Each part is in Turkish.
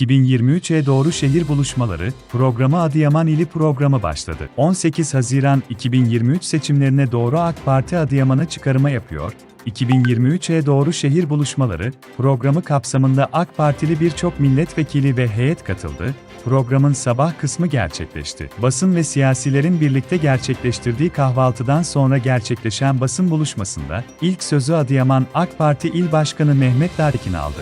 2023'e doğru şehir buluşmaları, programı Adıyaman ili programı başladı. 18 Haziran 2023 seçimlerine doğru AK Parti Adıyaman'a çıkarıma yapıyor. 2023'e doğru şehir buluşmaları, programı kapsamında AK Partili birçok milletvekili ve heyet katıldı. Programın sabah kısmı gerçekleşti. Basın ve siyasilerin birlikte gerçekleştirdiği kahvaltıdan sonra gerçekleşen basın buluşmasında ilk sözü Adıyaman AK Parti İl Başkanı Mehmet Darekin aldı.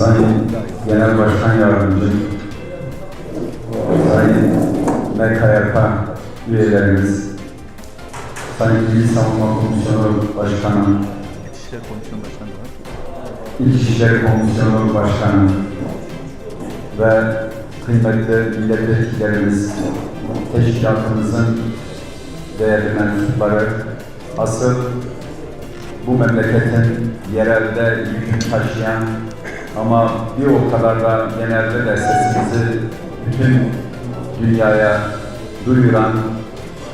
Sayın Genel Başkan Yardımcım, Sayın MKYK üyelerimiz, Sayın Milli Savunma Komisyonu Başkanı, İçişleri Komisyonu Başkanı. İçişleri Komisyonu Başkanı ve kıymetli milletvekillerimiz, teşkilatımızın değerli mensupları, asıl bu memleketin yerelde yükünü taşıyan ama bir o kadar da genelde de sesimizi bütün dünyaya duyuran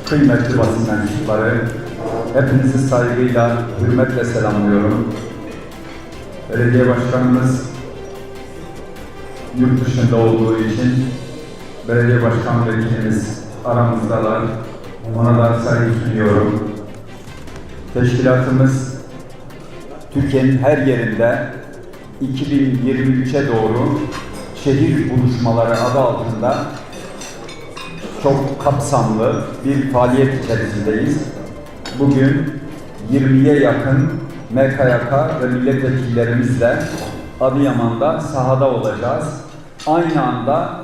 kıymetli basın mensupları, hepinizi saygıyla, hürmetle selamlıyorum. Belediye başkanımız yurt dışında olduğu için belediye başkan vekilimiz aramızdalar. Ona da saygı sunuyorum. Teşkilatımız Türkiye'nin her yerinde 2023'e doğru şehir buluşmaları adı altında çok kapsamlı bir faaliyet içerisindeyiz. Bugün 20'ye yakın MKYK ve milletvekillerimizle Adıyaman'da sahada olacağız. Aynı anda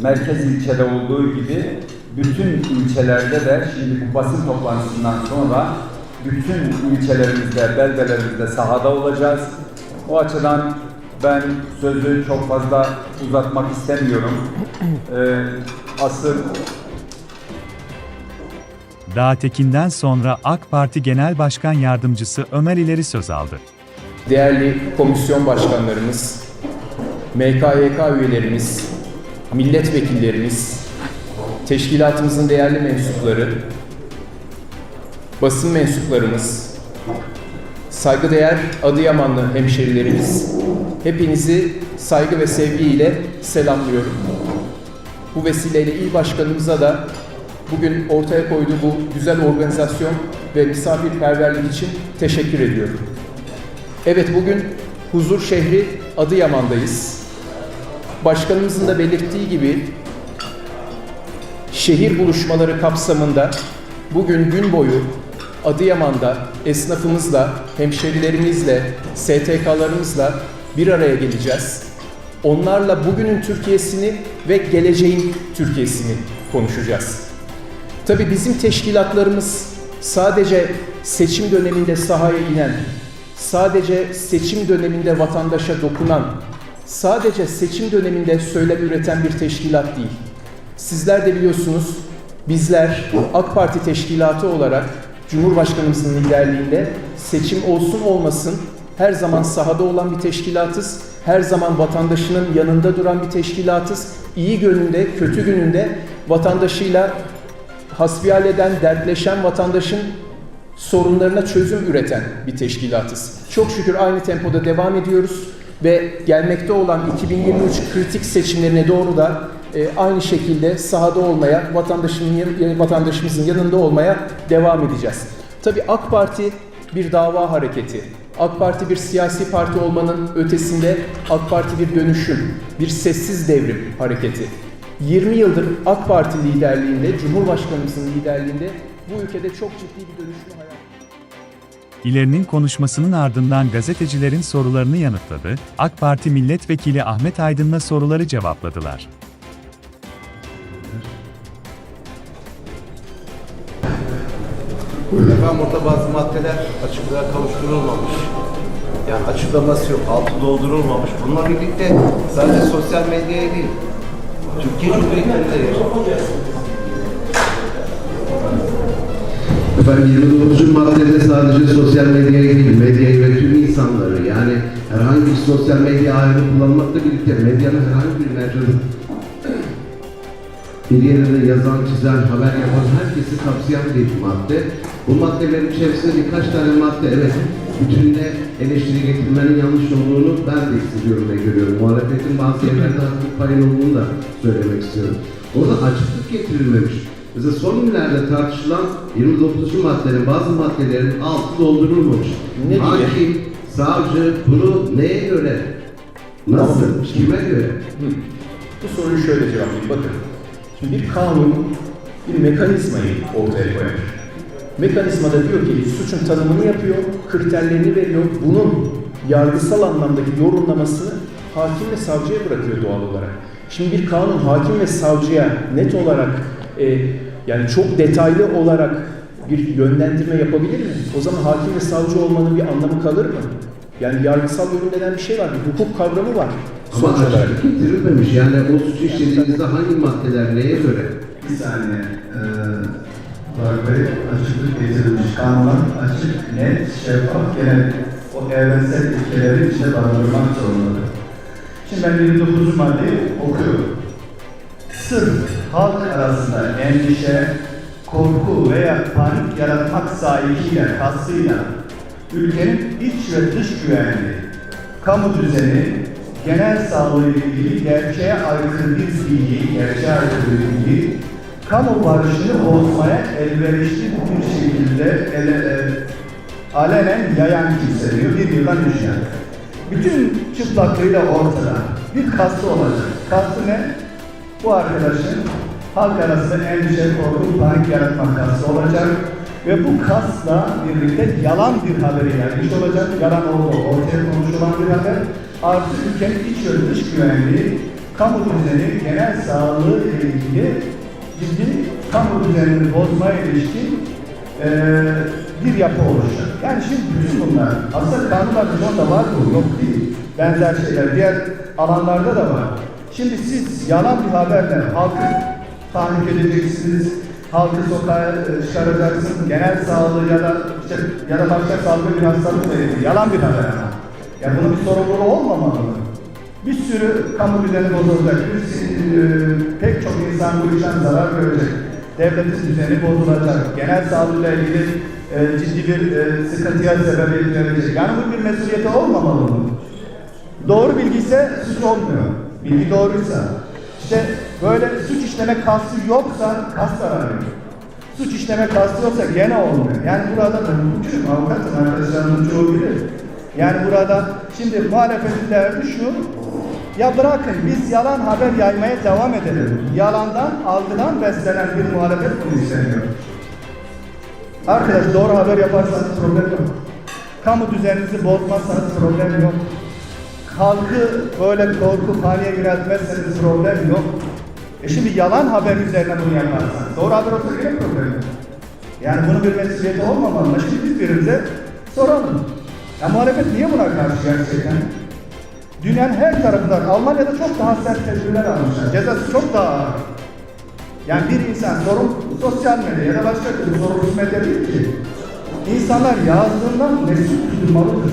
merkez ilçede olduğu gibi bütün ilçelerde de şimdi bu basın toplantısından sonra bütün ilçelerimizde, beldelerimizde sahada olacağız. O açıdan ben sözü çok fazla uzatmak istemiyorum. Ee, asıl Dağtekin'den sonra AK Parti Genel Başkan Yardımcısı Ömer İleri söz aldı. değerli komisyon başkanlarımız, MKYK üyelerimiz, milletvekillerimiz, teşkilatımızın değerli mensupları, basın mensuplarımız, saygıdeğer Adıyamanlı hemşerilerimiz, hepinizi saygı ve sevgiyle selamlıyorum. Bu vesileyle il başkanımıza da bugün ortaya koyduğu bu güzel organizasyon ve misafirperverlik için teşekkür ediyorum. Evet bugün huzur şehri Adıyaman'dayız. Başkanımızın da belirttiği gibi şehir buluşmaları kapsamında bugün gün boyu Adıyaman'da esnafımızla, hemşerilerimizle, STK'larımızla bir araya geleceğiz. Onlarla bugünün Türkiye'sini ve geleceğin Türkiye'sini konuşacağız. Tabii bizim teşkilatlarımız sadece seçim döneminde sahaya inen, sadece seçim döneminde vatandaşa dokunan, sadece seçim döneminde söylem üreten bir teşkilat değil. Sizler de biliyorsunuz bizler AK Parti teşkilatı olarak Cumhurbaşkanımızın liderliğinde seçim olsun olmasın her zaman sahada olan bir teşkilatız. Her zaman vatandaşının yanında duran bir teşkilatız. İyi gününde, kötü gününde vatandaşıyla hasbihal eden, dertleşen vatandaşın sorunlarına çözüm üreten bir teşkilatız. Çok şükür aynı tempoda devam ediyoruz ve gelmekte olan 2023 kritik seçimlerine doğru da e, aynı şekilde sahada olmaya, vatandaşın, vatandaşımızın yanında olmaya devam edeceğiz. Tabii AK Parti bir dava hareketi. AK Parti bir siyasi parti olmanın ötesinde AK Parti bir dönüşüm, bir sessiz devrim hareketi. 20 yıldır AK Parti liderliğinde, Cumhurbaşkanımızın liderliğinde bu ülkede çok ciddi bir dönüşüm hayal İlerinin konuşmasının ardından gazetecilerin sorularını yanıtladı, AK Parti Milletvekili Ahmet Aydın'la soruları cevapladılar. Efendim orada bazı maddeler açıklığa kavuşturulmamış. Yani açıklaması yok, altı doldurulmamış. Bununla birlikte sadece sosyal medyaya değil, Türkiye Cumhuriyeti'nde yaşıyor. Efendim 29. maddede sadece sosyal medyaya değil, medyayı ve tüm insanları yani herhangi bir sosyal medya ayrımı kullanmakla birlikte medyanın herhangi bir mecrası bir yerine yazan, çizen, haber yapan herkesi kapsayan bir madde. Bu maddelerin içerisinde birkaç tane madde evet bütününe eleştiri getirmenin yanlış olduğunu ben de hissediyorum ve görüyorum. Muhalefetin bazı yerlerde haklı payın olduğunu da söylemek istiyorum. Orada açıklık getirilmemiş. Mesela son günlerde tartışılan 29. maddenin bazı maddelerin altı doldurulmamış. Ne? Hakim, savcı bunu neye göre, nasıl, kime göre? Hı. Bu soruyu şöyle cevaplayayım. Bakın. Şimdi bir kanun bir mekanizmayı ortaya koyar. Mekanizmada diyor ki suçun tanımını yapıyor, kriterlerini veriyor. Bunun yargısal anlamdaki yorumlamasını hakim ve savcıya bırakıyor doğal olarak. Şimdi bir kanun hakim ve savcıya net olarak e, yani çok detaylı olarak bir yönlendirme yapabilir mi? O zaman hakim ve savcı olmanın bir anlamı kalır mı? Yani yargısal yorum denen bir şey var, bir hukuk kavramı var. Ama açıklık getirilmemiş. Yani o suçu işlediğinizde hangi maddeler neye göre? Bir saniye. Ee, Faruk Bey, açıklık getirilmiş. Kanunlar açık, net, şeffaf, genel o evrensel ilkeleri içine barındırmak zorundadır. Şimdi ben 29. maddeyi okuyorum. Sırf halk arasında endişe, korku veya panik yaratmak sahibiyle, kastıyla ülkenin iç ve dış güvenliği, kamu düzeni, genel sağlığı ilgili gerçeğe aykırı bir bilgi, gerçeğe aykırı bir bilgi, kamu barışını bozmaya elverişli bir şekilde ele, e, alenen yayan kimse bir yıldan düşen. Bütün çıplaklığıyla ortada bir kastı olacak. Kastı ne? Bu arkadaşın halk arasında endişe, korku, panik yaratmak kastı olacak. Ve bu kasla birlikte yalan bir haberi yaymış olacak. Yalan olduğu ortaya konuşulan bir haber. Artı ülkenin iç ve dış güvenliği, kamu düzeni, genel sağlığı ile ilgili ciddi kamu düzenini bozmaya ilişkin eee, bir yapı oluşacak. Yani şimdi bütün bunlar aslında kanunlar da var bu, yok değil. Benzer şeyler diğer alanlarda da var. Şimdi siz yalan bir haberle halkı tahrik edeceksiniz, halkı sokağa e, çıkaracaksınız, genel sağlığı ya da işte ya da başka sağlıklı bir hastalıkla ilgili yalan bir haber ama. Ya bunun bir sorumluluğu olmamalı? Bir sürü kamu düzeni bozulacak, e, pek çok insan bu işten zarar görecek. Devletin düzeni bozulacak, genel sağlığıyla ilgili e, ciddi bir e, sıkıntıya sebebiyet verecek. Yani bu bir mesuliyeti olmamalı mı? Doğru bilgi ise suç olmuyor. Bilgi doğruysa. İşte böyle suç işleme kastı yoksa kast aranıyor. Suç işleme kastı yoksa gene olmuyor. Yani burada da hukukçuyum, avukatım arkadaşlarımın çoğu bilir. Yani burada şimdi muhalefetin derdi şu, ya bırakın biz yalan haber yaymaya devam edelim. Yalandan, algıdan beslenen bir muhalefet bunu istemiyor. Arkadaş doğru haber yaparsanız problem yok. Kamu düzeninizi bozmazsanız problem yok. Halkı böyle korku paniğe yöneltmezseniz problem yok. E şimdi yalan haber üzerine bunu yaparsan, doğru haber olsa yine problem yok. Yani bunun bir mesuliyeti olmamalı. Şimdi biz birbirimize soralım. Ya muhalefet niye buna karşı gerçekten? Dünyanın her tarafından, Almanya'da çok daha sert tedbirler almışlar. Cezası çok daha ağır. Yani bir insan sorun sosyal medya ya da başka türlü sorumsuz medya değil ki. İnsanlar yazdığından mesul tutulmalıdır.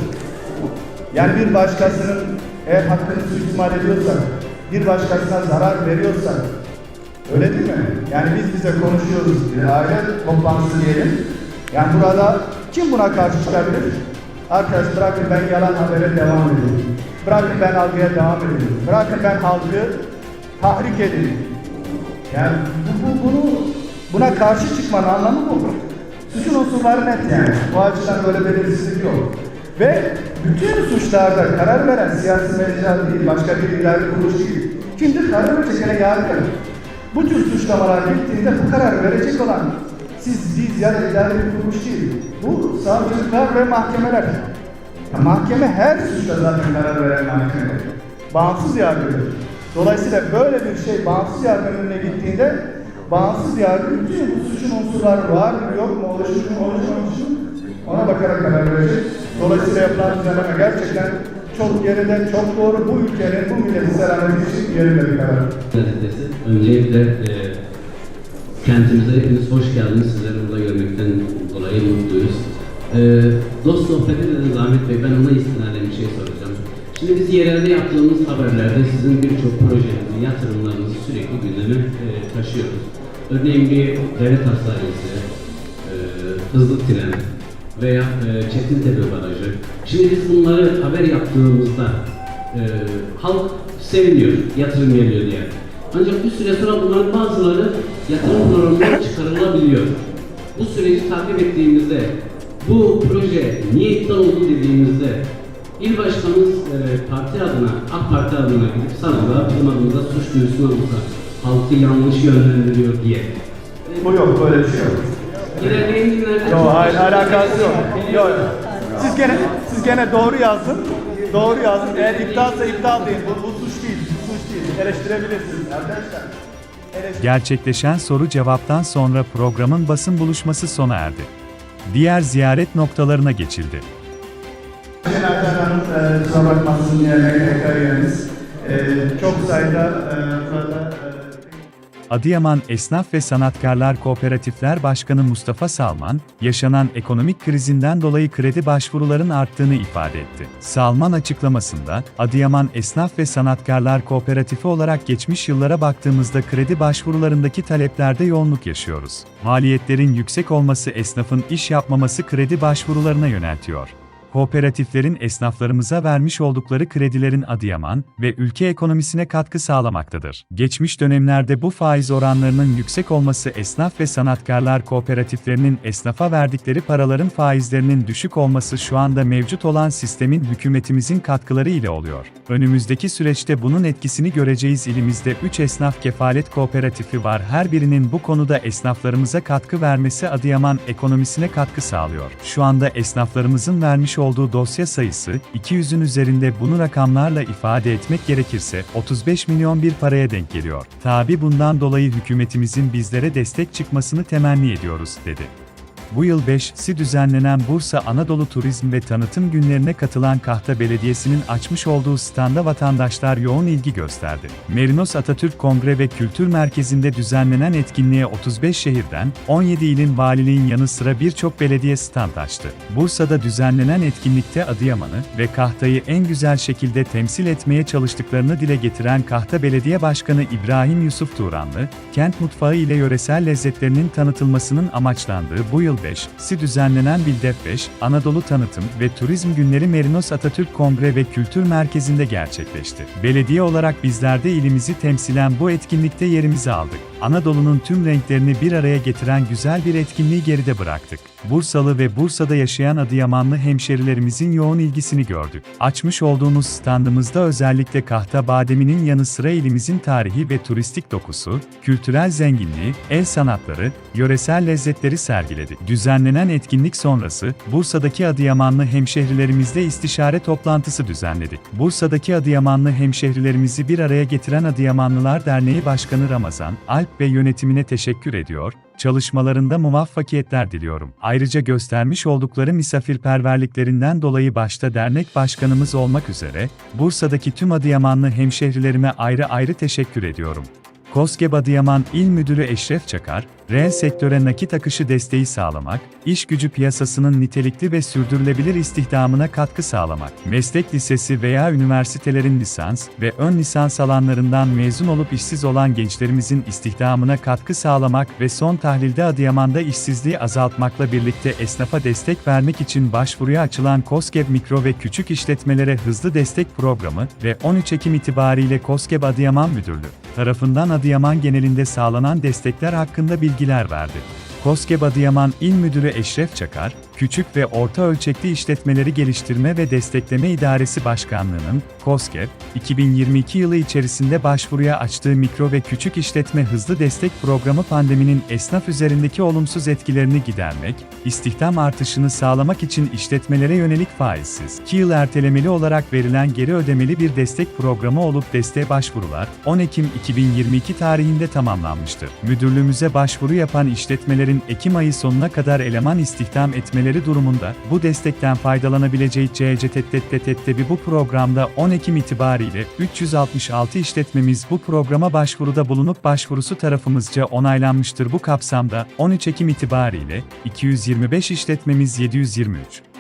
Yani bir başkasının eğer hakkını suistimal ediyorsak, bir başkasına zarar veriyorsak, öyle değil mi? Yani biz bize konuşuyoruz, bir aile toplantısı diyelim. Yani burada kim buna karşı çıkabilir? Arkadaş bırakın ben yalan habere devam edeyim. Bırakın ben algıya devam edeyim. Bırakın ben halkı tahrik edeyim. Yani bu, bu, bunu, buna karşı çıkmanın anlamı bu. Suçun unsurları net yani. Bu açıdan böyle belirsizlik yok. Ve bütün suçlarda karar veren siyasi mecra değil, başka bir idari kuruluş değil. Kimdir? Karar gene yargı. Bu tür suçlamalar gittiğinde bu kararı verecek olan siz, biz ya da idari bir kuruluş değil. Bu savcılıklar ve mahkemeler. Ya mahkeme her suçta zaten karar veren mahkeme. Bağımsız yargıdır. Dolayısıyla böyle bir şey bağımsız yargının önüne gittiğinde bağımsız yargı bütün bu suçun unsurları var mı yok mu oluşmuş mu oluşmamış mı ona bakarak karar verecek. Dolayısıyla yapılan düzenleme gerçekten çok yerinde, çok doğru. Bu ülkenin, bu milletin selameti için yerinde bir karar. Öncelikle e, kentimize hepiniz hoş geldiniz. Sizleri burada görmekten dolayı mutluyuz. E, dost sohbeti dediniz Ahmet Bey. Ben ona istinaden bir şey soracağım. Şimdi biz yerelde yaptığımız haberlerde sizin birçok projenizi, yatırımlarınızı sürekli gündeme e, taşıyoruz. Örneğin bir devlet hastanesi, e, hızlı tren veya e, Çetintepe Barajı. Şimdi biz bunları haber yaptığımızda e, halk seviniyor, yatırım geliyor diye. Ancak bir süre sonra bunların bazıları yatırım programından çıkarılabiliyor. Bu süreci takip ettiğimizde bu proje niye iptal oldu dediğimizde İl başkanımız e, parti adına, AK Parti adına gidip sanırlar bizim adımıza suç duyurusuna bulsa halkı yanlış yönlendiriyor diye. Bu yok, böyle bir şey yok. İlerleyen günlerde... Yok hayır alakası yok. Yok. Siz gene siz gene doğru yazın. Doğru yazın. Eğer iptalsa iptal değil. Bu, bu suç değil. Değil. Eleştirebilirsiniz. Arkadaşlar. Gerçekleşen soru cevaptan sonra programın basın buluşması sona erdi. Diğer ziyaret noktalarına geçildi. E, kusura diye. E, çok sayıda e, burada Adıyaman Esnaf ve Sanatkarlar Kooperatifler Başkanı Mustafa Salman, yaşanan ekonomik krizinden dolayı kredi başvuruların arttığını ifade etti. Salman açıklamasında, Adıyaman Esnaf ve Sanatkarlar Kooperatifi olarak geçmiş yıllara baktığımızda kredi başvurularındaki taleplerde yoğunluk yaşıyoruz. Maliyetlerin yüksek olması esnafın iş yapmaması kredi başvurularına yöneltiyor kooperatiflerin esnaflarımıza vermiş oldukları kredilerin Adıyaman ve ülke ekonomisine katkı sağlamaktadır. Geçmiş dönemlerde bu faiz oranlarının yüksek olması esnaf ve sanatkarlar kooperatiflerinin esnafa verdikleri paraların faizlerinin düşük olması şu anda mevcut olan sistemin hükümetimizin katkıları ile oluyor. Önümüzdeki süreçte bunun etkisini göreceğiz. İlimizde 3 esnaf kefalet kooperatifi var. Her birinin bu konuda esnaflarımıza katkı vermesi Adıyaman ekonomisine katkı sağlıyor. Şu anda esnaflarımızın vermiş olduğu dosya sayısı 200'ün üzerinde bunu rakamlarla ifade etmek gerekirse 35 milyon bir paraya denk geliyor. Tabi bundan dolayı hükümetimizin bizlere destek çıkmasını temenni ediyoruz, dedi. Bu yıl 5'si düzenlenen Bursa Anadolu Turizm ve Tanıtım Günlerine katılan Kahta Belediyesi'nin açmış olduğu standa vatandaşlar yoğun ilgi gösterdi. Merinos Atatürk Kongre ve Kültür Merkezi'nde düzenlenen etkinliğe 35 şehirden 17 ilin valiliğin yanı sıra birçok belediye stand açtı. Bursa'da düzenlenen etkinlikte Adıyaman'ı ve Kahta'yı en güzel şekilde temsil etmeye çalıştıklarını dile getiren Kahta Belediye Başkanı İbrahim Yusuf Turanlı, kent mutfağı ile yöresel lezzetlerinin tanıtılmasının amaçlandığı bu yıl 5'si düzenlenen Bildef 5, Anadolu Tanıtım ve Turizm Günleri Merinos Atatürk Kongre ve Kültür Merkezi'nde gerçekleşti. Belediye olarak bizler de ilimizi temsilen bu etkinlikte yerimizi aldık. Anadolu'nun tüm renklerini bir araya getiren güzel bir etkinliği geride bıraktık. Bursalı ve Bursa'da yaşayan Adıyamanlı hemşerilerimizin yoğun ilgisini gördük. Açmış olduğumuz standımızda özellikle kahta bademinin yanı sıra ilimizin tarihi ve turistik dokusu, kültürel zenginliği, el sanatları, yöresel lezzetleri sergiledi. Düzenlenen etkinlik sonrası, Bursa'daki Adıyamanlı hemşehrilerimizle istişare toplantısı düzenledik. Bursa'daki Adıyamanlı hemşehrilerimizi bir araya getiren Adıyamanlılar Derneği Başkanı Ramazan, Alp ve yönetimine teşekkür ediyor, çalışmalarında muvaffakiyetler diliyorum. Ayrıca göstermiş oldukları misafirperverliklerinden dolayı başta dernek başkanımız olmak üzere, Bursa'daki tüm Adıyamanlı hemşehrilerime ayrı ayrı teşekkür ediyorum. KOSGEB Adıyaman İl Müdürü Eşref Çakar, reel sektöre nakit akışı desteği sağlamak, iş gücü piyasasının nitelikli ve sürdürülebilir istihdamına katkı sağlamak, meslek lisesi veya üniversitelerin lisans ve ön lisans alanlarından mezun olup işsiz olan gençlerimizin istihdamına katkı sağlamak ve son tahlilde Adıyaman'da işsizliği azaltmakla birlikte esnafa destek vermek için başvuruya açılan KOSGEB Mikro ve Küçük İşletmelere Hızlı Destek Programı ve 13 Ekim itibariyle KOSGEB Adıyaman Müdürlüğü tarafından Adıyaman genelinde sağlanan destekler hakkında bilgiler verdi. KOSGEB Adıyaman İl Müdürü Eşref Çakar, Küçük ve Orta Ölçekli İşletmeleri Geliştirme ve Destekleme İdaresi Başkanlığı'nın, KOSGEB, 2022 yılı içerisinde başvuruya açtığı mikro ve küçük işletme hızlı destek programı pandeminin esnaf üzerindeki olumsuz etkilerini gidermek, istihdam artışını sağlamak için işletmelere yönelik faizsiz, 2 yıl ertelemeli olarak verilen geri ödemeli bir destek programı olup desteğe başvurular 10 Ekim 2022 tarihinde tamamlanmıştır. Müdürlüğümüze başvuru yapan işletmelerin Ekim ayı sonuna kadar eleman istihdam etmeleri durumunda bu destekten faydalanabileceği CCTTTTTB bu programda 10 Ekim itibariyle 366 işletmemiz bu programa başvuruda bulunup başvurusu tarafımızca onaylanmıştır. Bu kapsamda 13 Ekim itibariyle 225 işletmemiz 723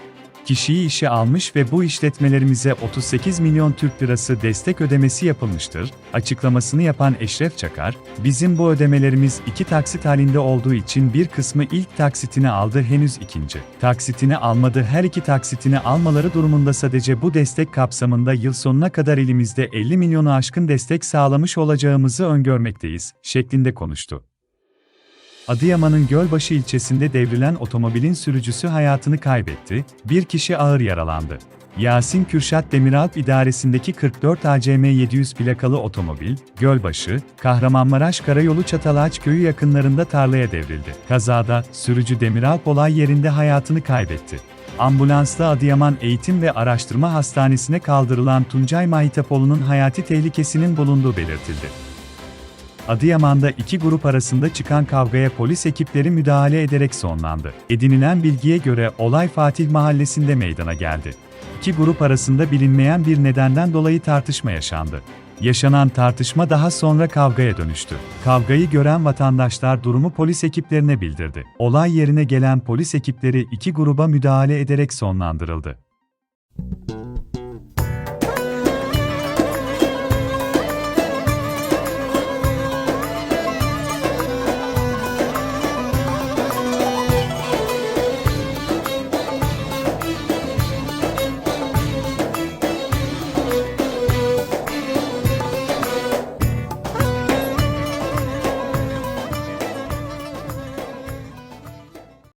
kişiyi işe almış ve bu işletmelerimize 38 milyon Türk lirası destek ödemesi yapılmıştır, açıklamasını yapan Eşref Çakar, bizim bu ödemelerimiz iki taksit halinde olduğu için bir kısmı ilk taksitini aldı henüz ikinci. Taksitini almadı her iki taksitini almaları durumunda sadece bu destek kapsamında yıl sonuna kadar elimizde 50 milyonu aşkın destek sağlamış olacağımızı öngörmekteyiz, şeklinde konuştu. Adıyaman'ın Gölbaşı ilçesinde devrilen otomobilin sürücüsü hayatını kaybetti, bir kişi ağır yaralandı. Yasin Kürşat Demiralp idaresindeki 44 ACM 700 plakalı otomobil, Gölbaşı, Kahramanmaraş Karayolu Çatalağaç köyü yakınlarında tarlaya devrildi. Kazada, sürücü Demiralp olay yerinde hayatını kaybetti. Ambulansla Adıyaman Eğitim ve Araştırma Hastanesi'ne kaldırılan Tuncay Mahitapoğlu'nun hayati tehlikesinin bulunduğu belirtildi. Adıyaman'da iki grup arasında çıkan kavgaya polis ekipleri müdahale ederek sonlandı. Edinilen bilgiye göre olay Fatih Mahallesi'nde meydana geldi. İki grup arasında bilinmeyen bir nedenden dolayı tartışma yaşandı. Yaşanan tartışma daha sonra kavgaya dönüştü. Kavgayı gören vatandaşlar durumu polis ekiplerine bildirdi. Olay yerine gelen polis ekipleri iki gruba müdahale ederek sonlandırıldı.